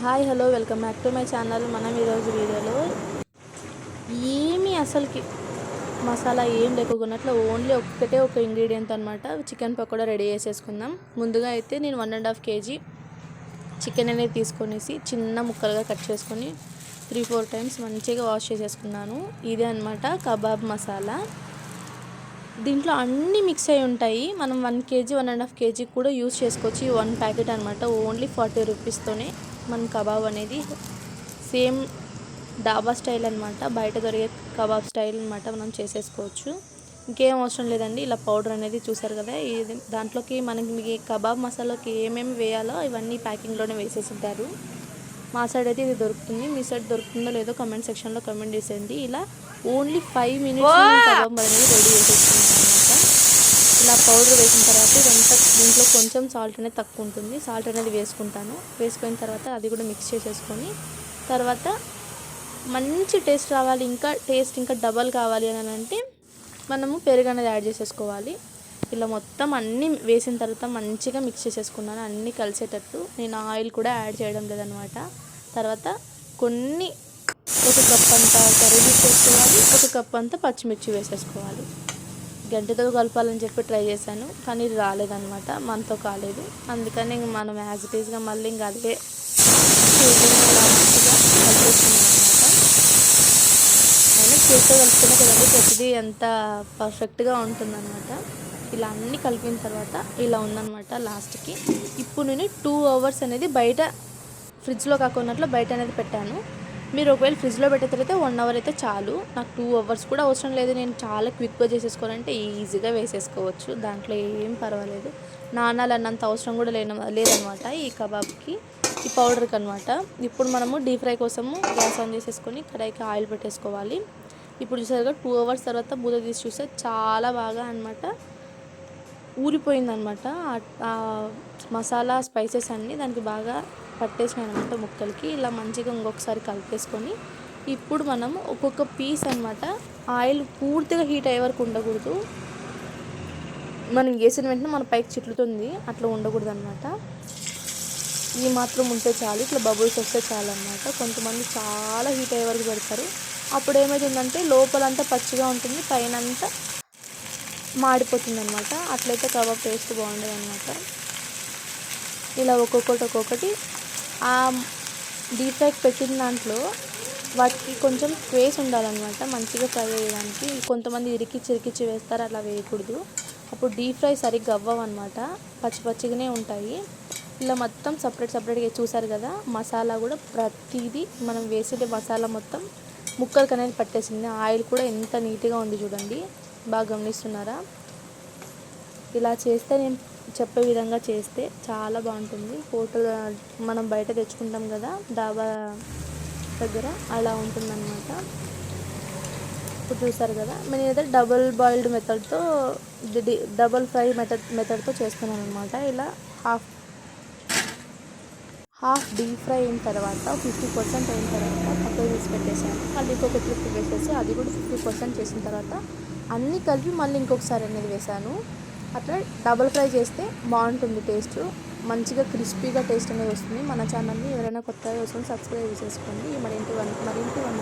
Hi hello welcome back to my channel. మనం ఈరోజు వీడియోలో ఏమీ అసలుకి మసాలా ఏం లేకున్నట్లు ఓన్లీ ఒక్కటే ఒక ఇంగ్రీడియంట్ అనమాట చికెన్ పకోడా రెడీ చేసేసుకుందాం. ముందుగా అయితే నేను one and half KG chicken అనేది తీసుకొనేసి చిన్న ముక్కలుగా కట్ చేసుకొని త్రీ ఫోర్ టైమ్స్ మంచిగా వాష్ చేసేసుకున్నాను. ఇదే అనమాట కబాబ్ మసాలా. దీంట్లో అన్నీ మిక్స్ అయి ఉంటాయి. మనం one KG one and half KG కూడా యూస్ చేసుకోవచ్చు. ఈ వన్ ప్యాకెట్ అనమాట ఓన్లీ ఫార్టీ రూపీస్తోనే మన కబాబ్ అనేది సేమ్ డాబా స్టైల్ అనమాట బయట దొరికే కబాబ్ స్టైల్ అనమాట మనం చేసేసుకోవచ్చు. ఇంకేం అవసరం లేదండి. ఇలా పౌడర్ అనేది చూసారు కదా ఇది దాంట్లోకి మనకి కబాబ్ మసాలాకి ఏమేమి వేయాలో ఇవన్నీ ప్యాకింగ్లోనే వేసేసింటారు. మా సైడ్ అయితే ఇది దొరుకుతుంది. మీ సైడ్ దొరుకుతుందో లేదో కమెంట్ సెక్షన్లో కమెంట్ చేసేయండి. ఇలా ఓన్లీ ఫైవ్ మినిట్స్ కబాబ్ అనేది రెడీ చేసేసుకున్నాం అనమాట ఇలా పౌడర్ వేసిన తర్వాత ఇదంతా దీంట్లో కొంచెం సాల్ట్ అనేది తక్కువ ఉంటుంది. సాల్ట్ అనేది వేసుకుంటాను. వేసుకున్న తర్వాత అది కూడా మిక్స్ చేసేసుకొని తర్వాత మంచి టేస్ట్ రావాలి. ఇంకా టేస్ట్ ఇంకా డబల్ కావాలి అని అంటే మనము పెరుగు అనేది యాడ్ చేసేసుకోవాలి. ఇలా మొత్తం అన్నీ వేసిన తర్వాత మంచిగా మిక్స్ చేసేసుకున్నాను. అన్నీ కలిసేటట్టు నేను ఆయిల్ కూడా యాడ్ చేయడం లేదనమాట తర్వాత కొన్ని ఒక కప్ అంతా కర్రీ వేసుకోవాలి. ఒక కప్ అంతా పచ్చిమిర్చి వేసేసుకోవాలి. గంటతో కలపాలని చెప్పి ట్రై చేశాను కానీ రాలేదనమాట మనతో కాలేదు. అందుకని ఇంక మనం యాజ్ ఇట్ ఈస్గా మళ్ళీ ఇంకా అదే చేతులు అనమాట చేతితో కలుపుకునే కదండి ప్రతిదీ ఎంత పర్ఫెక్ట్గా ఉంటుందన్నమాట. ఇలా అన్నీ కలిపిన తర్వాత ఇలా ఉందన్నమాట లాస్ట్కి. ఇప్పుడు నేను టూ అవర్స్ అనేది బయట ఫ్రిడ్జ్లో కాకున్నట్లు బయట అనేది పెట్టాను. మీరు ఒకవేళ ఫ్రిడ్జ్లో పెట్టేటైతే వన్ అవర్ అయితే చాలు. నాకు టూ అవర్స్ కూడా అవసరం లేదు. నేను చాలా క్విక్గా చేసేసుకోవాలంటే ఈజీగా వేసేసుకోవచ్చు. దాంట్లో ఏం పర్వాలేదు. నానాలన్నంత అవసరం కూడా లేన లేదనమాట ఈ కబాబ్కి ఈ పౌడర్కి అనమాట ఇప్పుడు మనము డీప్ ఫ్రై కోసము గ్యాస్ ఆన్ చేసేసుకొని కడాయికి ఆయిల్ పెట్టేసుకోవాలి. ఇప్పుడు చూసారుగా టూ అవర్స్ తర్వాత బూత తీసి చూస్తే చాలా బాగా అనమాట ఊరిపోయిందనమాట మసాలా స్పైసెస్ అన్నీ దానికి బాగా పట్టేసినాయి అనమాట ముక్కలకి. ఇలా మంచిగా ఇంకొకసారి కలిపేసుకొని ఇప్పుడు మనం ఒక్కొక్క పీస్ అనమాట ఆయిల్ పూర్తిగా హీట్ అయ్యే వరకు ఉండకూడదు. మనం వేసిన వెంటనే మన పైకి చిట్లుతుంది అట్లా ఉండకూడదు అనమాట ఈ మాత్రం ఉంటే చాలు ఇట్లా బబుల్స్ వస్తే చాలు అనమాట కొంతమంది చాలా హీట్ అయ్యే వరకు పెడతారు. అప్పుడు ఏమవుతుందంటే లోపలంతా పచ్చిగా ఉంటుంది పైన అంతా మాడిపోతుంది అనమాట అట్లయితే కబాబ్ టేస్ట్ బాగుండదు అనమాట ఇలా ఒక్కొక్కటి ఒక్కొక్కటి ఆ డీప్ ఫ్రైకి పెట్టిన దాంట్లో వాటికి కొంచెం స్పేస్ ఉండాలన్నమాట మంచిగా ఫ్రై అయ్యడానికి కొంతమంది ఇరికిచ్చి ఇరికిచ్చి వేస్తారు అలా వేయకూడదు. అప్పుడు డీప్ ఫ్రై సరిగ్గా అవ్వవు అనమాట పచ్చి పచ్చిగానే ఉంటాయి. ఇలా మొత్తం సపరేట్ సపరేట్గా చూసారు కదా మసాలా కూడా ప్రతిదీ మనం వేసే మసాలా మొత్తం ముక్కలకి అనేది పట్టేసింది. ఆయిల్ కూడా ఎంత నీట్గా ఉంది చూడండి. బాగా గమనిస్తున్నారా? ఇలా చేస్తే నేను చెప్పే విధంగా చేస్తే చాలా బాగుంటుంది. హోటల్ మనం బయట తెచ్చుకుంటాం కదా డాబా దగ్గర అలా ఉంటుందన్నమాట. ఇప్పుడు చూసారు కదా నేను అయితే డబుల్ బాయిల్డ్ మెథడ్తో డబుల్ ఫ్రై మెథడ్ మెథడ్తో చేస్తున్నాను అనమాట ఇలా హాఫ్ హాఫ్ డీప్ ఫ్రై అయిన తర్వాత ఫిఫ్టీ పర్సెంట్ అయిన తర్వాత పక్కకు తీసి పెట్టేసాను మళ్ళీ ఇంకొక ట్రిప్ వేసేసి అది కూడా ఫిఫ్టీ పర్సెంట్ చేసిన తర్వాత అన్నీ కలిపి మళ్ళీ ఇంకొకసారి అనేది వేసాను అట్లా డబుల్ ఫ్రై చేస్తే బాగుంటుంది టేస్ట్. మంచిగా క్రిస్పీగా టేస్ట్ అనేది వస్తుంది. మన ఛానల్ని ఎవరైనా కొత్తగా వస్తుంది సబ్స్క్రైబ్ చేసుకోండి. మరింటి వన్ మరింటి వన్